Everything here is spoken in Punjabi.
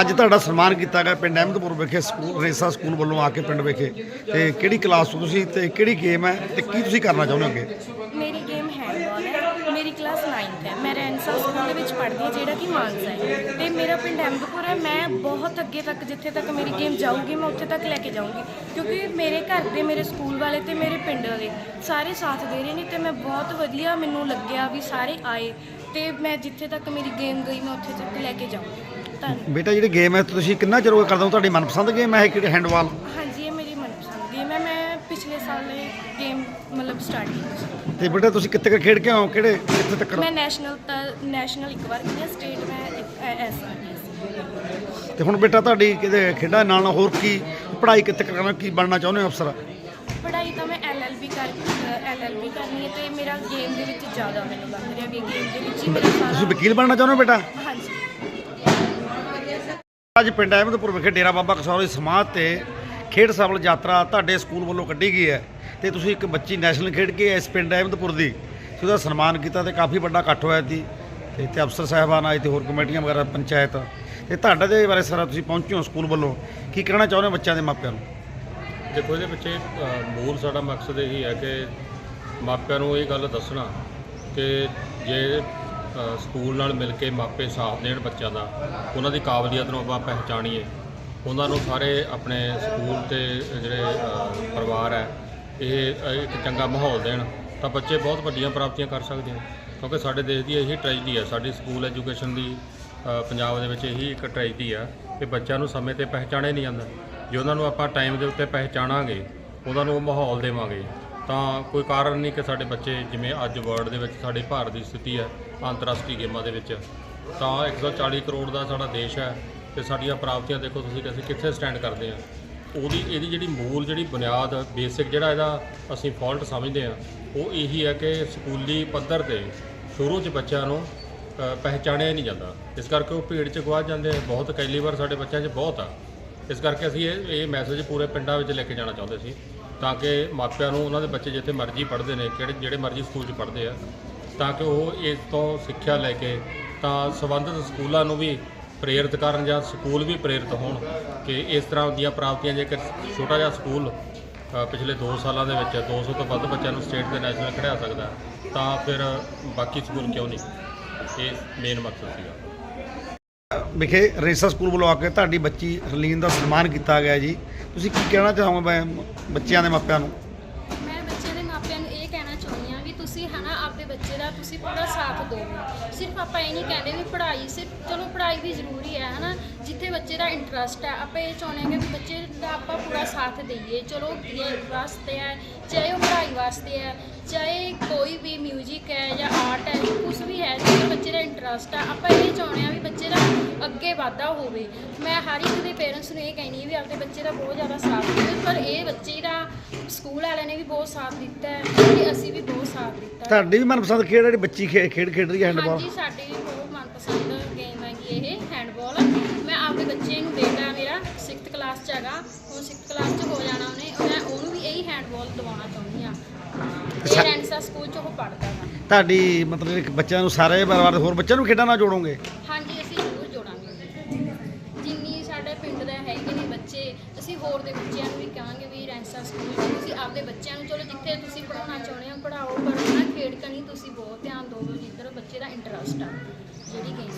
ਅੱਜ ਤੁਹਾਡਾ ਸਨਮਾਨ ਕੀਤਾ ਗਿਆ ਪਿੰਡ ਅਹਿਮਦਪੁਰ ਵਿਖੇ ਸਕੂਲ ਰੇਸਾ ਸਕੂਲ ਵੱਲੋਂ ਆ ਕੇ ਪਿੰਡ ਵਿਖੇ। ਤੇ ਕਿਹੜੀ ਕਲਾਸ ਤੋਂ ਤੁਸੀਂ ਤੇ ਕਿਹੜੀ ਗੇਮ ਹੈ ਤੇ ਕੀ ਤੁਸੀਂ ਕਰਨਾ ਚਾਹੁੰਦੇ ਹੋ ਅੱਗੇ? ਮੇਰੀ ਗੇਮ ਹੈਂਡਬਾਲ ਹੈ। ਮੇਰੀ ਕਲਾਸ 9th ਹੈ। ਮੈਂ ਰੈਂਸਾ ਸਕੂਲ ਦੇ ਵਿੱਚ ਪੜ੍ਹਦੀ ਹਾਂ, ਜਿਹੜਾ ਕਿ ਮਾਨਸਾ ਹੈ। ਤੇ ਮੇਰਾ ਪਿੰਡ ਅਹਿਮਦਪੁਰ ਹੈ। ਮੈਂ ਬਹੁਤ ਅੱਗੇ ਤੱਕ, ਜਿੱਥੇ ਤੱਕ ਮੇਰੀ ਗੇਮ ਜਾਊਗੀ, ਮੈਂ ਉੱਥੇ ਤੱਕ ਲੈ ਕੇ ਜਾਊਂਗੀ। ਕਿਉਂਕਿ ਮੇਰੇ ਘਰ ਦੇ, ਮੇਰੇ ਸਕੂਲ ਵਾਲੇ ਤੇ ਮੇਰੇ ਪਿੰਡ ਵਾਲੇ ਸਾਰੇ ਸਾਥ ਦੇ ਰਹੇ ਨੇ ਤੇ ਮੈਂ ਬਹੁਤ ਵਧੀਆ ਮੈਨੂੰ ਲੱਗਿਆ ਵੀ ਸਾਰੇ ਆਏ ਤੇ ਮੈਂ ਜਿੱਥੇ ਤੱਕ ਮੇਰੀ ਗੇਮ ਗਈ, ਮੈਂ ਉੱਥੇ ਤੱਕ ਲੈ ਕੇ ਜਾਊਂਗੀ। ਬੇਟਾ ਜਿਹੜੀ ਗੇਮ ਹੈ ਤੁਸੀਂ ਕਿੰਨਾ ਚਿਰ ਹੋ ਗਿਆ ਕਰਦੇ ਹੋ? ਤੁਹਾਡੀ ਮਨਪਸੰਦ ਗੇਮ ਹੈ ਕਿਹੜੀ ਹੈਂਡਬਾਲ ਹਾਂਜੀ ਇਹ ਮੇਰੀ ਮਨਪਸੰਦ ਗੇਮ ਹੈ। ਮੈਂ ਪਿਛਲੇ ਸਾਲ ਇਹ ਗੇਮ ਮਤਲਬ ਸਟਾਰਟ ਕੀਤੀ ਤੇ ਬੇਟਾ ਤੁਸੀਂ ਕਿੱਥੇ ਤੱਕ ਖੇਡ ਕੇ ਆਓ? ਕਿਹੜੇ ਕਿੱਥੇ ਤੱਕ ਮੈਂ ਨੈਸ਼ਨਲ ਤਾਂ ਨੈਸ਼ਨਲ ਇੱਕ ਵਾਰ ਕੀਤੀ ਸਟੇਟ ਮੈਂ ਐਸ ਤੇ ਹੁਣ ਬੇਟਾ ਤੁਹਾਡੀ ਕਿਤੇ ਖੇਡਾਂ ਨਾਲ ਹੋਰ ਕੀ ਪੜ੍ਹਾਈ ਕਿੱਥੇ ਕਰਨਾ ਕੀ ਬਣਨਾ ਚਾਹੁੰਦੇ ਹੋ ਅਫਸਰ? ਪੜ੍ਹਾਈ ਤਾਂ ਮੈਂ ਐਲਐਲਬੀ ਕਰ ਐਲਐਲਬੀ ਕਰਨੀ ਹੈ ਤੇ ਮੇਰਾ ਗੇਮ ਦੇ ਵਿੱਚ ਜ਼ਿਆਦਾ ਮੈਨੂੰ ਲੱਗ ਰਿਹਾ ਵੀ ਗੇਮ ਦੇ ਵਿੱਚ ਹੀ ਮੇਰਾ ਤੁਸੀਂ ਵਕੀਲ ਬਣਨਾ ਚਾਹੁੰਦੇ ਹੋ ਬੇਟਾ? ਹਾਂਜੀ। ਅੱਜ ਪਿੰਡ ਅਹਿਮਦਪੁਰ ਵਿਖੇ ਡੇਰਾ ਬਾਬਾ ਕਸੌਲੀ ਸਮਾਜ ਤੇ ਖੇਡ ਸਫਲ ਯਾਤਰਾ ਤੁਹਾਡੇ ਸਕੂਲ ਵੱਲੋਂ ਕੱਢੀ ਗਈ ਹੈ ਤੇ ਤੁਸੀਂ ਇੱਕ ਬੱਚੀ ਨੈਸ਼ਨਲ ਖੇਡ ਕੇ ਇਸ ਪਿੰਡ ਅਹਿਮਦਪੁਰ ਦੀ ਤੇ ਉਹਦਾ ਸਨਮਾਨ ਕੀਤਾ ਤੇ ਕਾਫੀ ਵੱਡਾ ਇਕੱਠ ਹੋਇਆ ਸੀ ਤੇ ਇੱਥੇ ਅਫਸਰ ਸਾਹਿਬਾਨ ਆਏ ਤੇ ਹੋਰ ਕਮੇਟੀਆਂ ਵਗੈਰਾ, ਪੰਚਾਇਤ ਤੇ ਤੁਹਾਡਾ ਦੇ ਬਾਰੇ ਸਾਰਾ ਤੁਸੀਂ ਪਹੁੰਚੇ ਹੋ ਸਕੂਲ ਵੱਲੋਂ। ਕੀ ਕਹਿਣਾ ਚਾਹੁੰਦੇ ਹੋ ਬੱਚਿਆਂ ਦੇ ਮਾਪਿਆਂ ਨੂੰ? ਦੇਖੋ ਇਹਦੇ ਵਿੱਚ ਮੂਲ ਸਾਡਾ ਮਕਸਦ ਇਹੀ ਹੈ ਕਿ ਮਾਪਿਆਂ ਨੂੰ ਇਹ ਗੱਲ ਦੱਸਣਾ ਕਿ ਜੇ ਸਕੂਲ ਨਾਲ ਮਿਲ ਕੇ ਮਾਪੇ ਸਾਥ ਦੇਣ ਬੱਚਿਆਂ ਦਾ, ਉਹਨਾਂ ਦੀ ਕਾਬਲੀਅਤ ਨੂੰ ਆਪਾਂ ਪਹਿਚਾਣੀਏ। ਉਹਨਾਂ ਨੂੰ ਸਾਰੇ ਆਪਣੇ ਸਕੂਲ ਤੇ ਜਿਹੜੇ ਪਰਿਵਾਰ ਹੈ, ਇਹ ਇੱਕ ਚੰਗਾ ਮਾਹੌਲ ਦੇਣ, ਤਾਂ ਬੱਚੇ ਬਹੁਤ ਵੱਡੀਆਂ ਪ੍ਰਾਪਤੀਆਂ ਕਰ ਸਕਦੇ ਹਨ ਕਿਉਂਕਿ ਸਾਡੇ ਦੇਸ਼ ਦੀ ਇਹੀ ਟ੍ਰੈਜਡੀ ਹੈ, ਸਾਡੀ ਸਕੂਲ ਐਜੂਕੇਸ਼ਨ ਦੀ ਪੰਜਾਬ ਦੇ ਵਿੱਚ ਇਹੀ ਇੱਕ ਟ੍ਰੈਜਡੀ ਆ ਕਿ ਬੱਚਿਆਂ ਨੂੰ ਸਮੇਂ ਤੇ ਪਹਿਚਾਣਿਆ ਨਹੀਂ ਜਾਂਦਾ। ਜੇ ਉਹਨਾਂ ਨੂੰ ਆਪਾਂ ਟਾਈਮ ਦੇ ਉੱਤੇ ਪਹਿਚਾਣਾਂਗੇ, ਉਹਨਾਂ ਨੂੰ ਉਹ ਮਾਹੌਲ ਦੇਵਾਂਗੇ, ਤਾਂ ਕੋਈ ਕਾਰਨ ਨਹੀਂ ਕਿ ਸਾਡੇ ਬੱਚੇ ਜਿਵੇਂ ਅੱਜ ਵਰਲਡ ਦੇ ਵਿੱਚ, ਸਾਡੇ ਭਾਰਤ ਦੀ ਸਥਿਤੀ ਹੈ ਅੰਤਰਰਾਸ਼ਟਰੀ ਗੇਮਾਂ ਦੇ ਵਿੱਚ। ਤਾਂ 140 ਕਰੋੜ ਦਾ ਸਾਡਾ ਦੇਸ਼ ਹੈ ਤੇ ਸਾਡੀਆਂ ਪ੍ਰਾਪਤੀਆਂ ਦੇਖੋ ਤੁਸੀਂ ਕਿ ਕਿੱਥੇ ਸਟੈਂਡ ਕਰਦੇ ਹਾਂ। ਉਹਦੀ, ਇਹਦੀ ਜਿਹੜੀ ਮੂਲ ਜਿਹੜੀ ਬੁਨਿਆਦ, ਬੇਸਿਕ ਜਿਹੜਾ ਇਹਦਾ ਅਸੀਂ ਫਾਲਟ ਸਮਝਦੇ ਹਾਂ, ਉਹ ਇਹੀ ਹੈ ਕਿ ਸਕੂਲੀ ਪੱਧਰ ਤੇ ਸ਼ੁਰੂ 'ਚ ਬੱਚਿਆਂ ਨੂੰ ਪਹਿਚਾਣਿਆ ਹੀ ਨਹੀਂ ਜਾਂਦਾ। ਇਸ ਕਰਕੇ ਉਹ ਭੀੜ 'ਚ ਗਵਾਚ ਜਾਂਦੇ ਬਹੁਤ ਬਹੁਤ ਵਾਰ ਸਾਡੇ ਬੱਚਿਆਂ 'ਚ ਬਹੁਤ ਆ। ਇਸ ਕਰਕੇ ਅਸੀਂ ਇਹ ਇਹ ਮੈਸੇਜ ਪੂਰੇ ਪਿੰਡਾਂ ਵਿੱਚ ਲੈ ਕੇ ਜਾਣਾ ਚਾਹੁੰਦੇ ਸੀ, ਤਾਂ ਕਿ ਮਾਪਿਆਂ ਨੂੰ ਉਹਨਾਂ ਦੇ ਬੱਚੇ ਜਿੱਥੇ ਮਰਜ਼ੀ ਪੜ੍ਹਦੇ ਨੇ, ਕਿਹੜੇ, ਜਿਹੜੇ ਮਰਜ਼ੀ ਸਕੂਲ 'ਚ ਪੜ੍ਹਦੇ ਆ ਤਾਂ ਕਿ ਉਹ ਇਸ ਤੋਂ ਸਿੱਖਿਆ ਲੈ ਕੇ ਤਾਂ ਸੰਬੰਧਿਤ ਸਕੂਲਾਂ ਨੂੰ ਵੀ ਪ੍ਰੇਰਿਤ ਕਰਨ ਜਾਂ ਸਕੂਲ ਵੀ ਪ੍ਰੇਰਿਤ ਹੋਣ ਕਿ ਇਸ ਤਰ੍ਹਾਂ ਦੀਆਂ ਪ੍ਰਾਪਤੀਆਂ ਜੇਕਰ ਛੋਟਾ ਜਿਹਾ ਸਕੂਲ ਪਿਛਲੇ 2 ਸਾਲਾਂ ਦੇ ਵਿੱਚ 200 ਤੋਂ ਵੱਧ ਬੱਚਿਆਂ ਨੂੰ ਸਟੇਟ ਤੇ ਨੈਸ਼ਨਲ ਖਿਡਾ ਸਕਦਾ ਤਾਂ ਫਿਰ ਬਾਕੀ ਸਕੂਲ ਕਿਉਂ ਨਹੀਂ? ਇਹ ਮੇਨ ਮਕਸਦ ਸੀਗਾ। ਵਿਖੇ ਰੇਸਾ ਸਕੂਲ ਵੱਲੋਂ ਆ ਕੇ ਤੁਹਾਡੀ ਬੱਚੀ ਹਰਲੀਨ ਦਾ ਸਨਮਾਨ ਕੀਤਾ ਗਿਆ ਜੀ। ਤੁਸੀਂ ਕੀ ਕਹਿਣਾ ਚਾਹੋਗੇ ਬੱਚਿਆਂ ਦੇ ਮਾਪਿਆਂ ਨੂੰ? ਮੈਂ ਬੱਚੇ ਦੇ ਮਾਪਿਆਂ ਨੂੰ ਇਹ ਕਹਿਣਾ ਚਾਹੁੰਦੀ ਹਾਂ ਵੀ ਤੁਸੀਂ ਹਨਾ ਬੱਚੇ ਦਾ ਤੁਸੀਂ ਪੂਰਾ ਸਾਥ ਦਿਓ। ਸਿਰਫ ਆਪਾਂ ਇਹ ਨਹੀਂ ਕਹਿੰਦੇ ਵੀ ਪੜ੍ਹਾਈ ਸਿਰਫ, ਚਲੋ ਪੜ੍ਹਾਈ ਵੀ ਜ਼ਰੂਰੀ ਹੈ, ਹਨਾ? ਜਿੱਥੇ ਬੱਚੇ ਦਾ ਇੰਟਰਸਟ ਹੈ ਆਪਾਂ ਇਹ ਚਾਹੁੰਦੇ ਹਾਂ ਕਿ ਬੱਚੇ ਦਾ ਆਪਾਂ ਪੂਰਾ ਸਾਥ ਦਈਏ। ਚਲੋ ਗੇਮ ਵਾਸਤੇ ਹੈ ਚਾਹੇ ਉਹ ਪੜ੍ਹਾਈ ਵਾਸਤੇ ਹੈ ਚਾਹੇ ਕੋਈ ਵੀ 뮤직 ਹੈ ਜਾਂ ਆਰਟ ਹੈ ਕੁਝ ਵੀ ਹੈ ਜਿੱਥੇ ਬੱਚੇ ਦਾ ਇੰਟਰਸਟ ਹੈ ਆਪਾਂ ਇਹ ਚਾਹੁੰਦੇ ਹਾਂ ਵੀ ਬੱਚੇ ਦਾ ਅੱਗੇ ਵਾਧਾ ਹੋਵੇ। ਮੈਂ ਹਰ ਇੱਕ ਦੇ ਪੇਰੈਂਟਸ ਨੂੰ ਇਹ ਕਹਿੰਦੀ ਹਾਂ ਵੀ ਆਪਣੇ ਬੱਚੇ ਦਾ ਬਹੁਤ ਜ਼ਿਆਦਾ ਸਾਥ ਦਿਓ ਪਰ ਇਹ ਬੱਚੇ ਦਾ ਸਕੂਲ ਵਾਲਿਆਂ ਨੇ ਵੀ ਬਹੁਤ ਸਾਥ ਦਿੱਤਾ ਹੈ ਤੇ ਅਸੀਂ ਵੀ ਬਹੁਤ ਸਾਥ ਦਿੱਤਾ ਹੈ। ਤੁਹਾਡੀ ਵੀ ਮਨਪਸੰਦ ਖੇਡ ਜਿਹੜੀ ਬੱਚੀ ਖੇ- ਖੇਡ ਖੇਡ ਰਹੀ ਹੈ ਹੈਂਡਬਾਲ ਹਾਂਜੀ ਸਾਡੀ ਵੀ ਬਹੁਤ ਮਨਪਸੰਦ ਗੇਮ ਹੈਗੀ ਇਹ ਹੈਂਡਬਾਲ ਕਲਾਸ 'ਚ ਹੋ ਜਾਣਾ ਉਹਨੇ ਮੈਂ ਉਹਨੂੰ ਵੀ ਇਹੀ ਹੈਂਡਬਾਲ ਦਿਵਾਉਣਾ ਚਾਹੁੰਦੀ ਹਾਂ। ਇਹ ਰੈਂਸਾ ਸਕੂਲ 'ਚ ਉਹ ਪੜ੍ਹਦਾ ਵਾ। ਤੁਹਾਡੀ ਮਤਲਬ ਕਿ ਬੱਚਿਆਂ ਨੂੰ ਸਾਰੇ ਪਰਿਵਾਰ ਦੇ ਹੋਰ ਬੱਚਿਆਂ ਨੂੰ ਖੇਡਾਂ ਨਾਲ ਜੋੜੋਗੇ? ਹਾਂਜੀ ਅਸੀਂ ਜ਼ਰੂਰ ਜੋੜਾਂਗੇ। ਜਿੰਨੀ ਸਾਡੇ ਪਿੰਡ ਦਾ ਹੈਗੇ ਨੇ ਬੱਚੇ ਅਸੀਂ ਹੋਰ ਦੇ ਬੱਚਿਆਂ ਨੂੰ ਵੀ ਕਹਾਂਗੇ ਵੀ ਰੈਂਸਾ ਸਕੂਲ 'ਚ ਤੁਸੀਂ ਆਪਦੇ ਬੱਚਿਆਂ ਨੂੰ ਚਲੋ ਜਿੱਥੇ ਤੁਸੀਂ ਪੜਾਉਣਾ ਚਾਹੁੰਦੇ ਹੋ ਪੜਾਓ ਪਰ ਨਾ ਖੇਡ ਕਣੀ ਤੁਸੀਂ ਬਹੁਤ ਧਿਆਨ ਦਿਓ ਜਿੱਧਰ ਬੱਚੇ ਦਾ ਇੰਟਰਸਟ ਆ ਜਿਹੜੀ ਗੇਮ